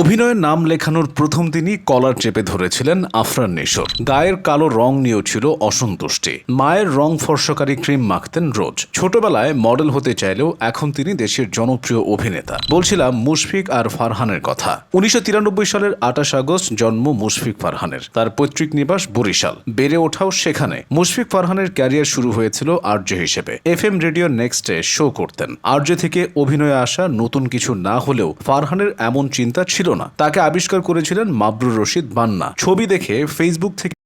অভিনয়ের নাম লেখানোর প্রথম দিনই কলার চেপে ধরেছিলেন আফরান নিশোর। গায়ের কালো রং নিয়েও ছিল অসন্তুষ্টি। মায়ের রং ফর্সকারী ক্রিম মাখতেন রোজ। ছোটবেলায় মডেল হতে চাইলেও এখন তিনি দেশের জনপ্রিয় অভিনেতা। বলছিলাম মুশফিক আর ফারহানের কথা। উনিশশো তিরানব্বই সালের আঠাশ আগস্ট জন্ম মুশফিক ফারহানের। তার পৈতৃক নিবাস বরিশাল। বেড়ে ওঠাও সেখানে। মুশফিক ফারহানের ক্যারিয়ার শুরু হয়েছিল আর্য হিসেবে। এফ এম রেডিও নেক্সটে শো করতেন। আর্য থেকে অভিনয়ে আসা নতুন কিছু না হলেও ফারহানের এমন চিন্তা ছিল না। তাকে আবিষ্কার করেছিলেন মাবরুর রশিদ বান্না। ছবি দেখে ফেসবুক থেকে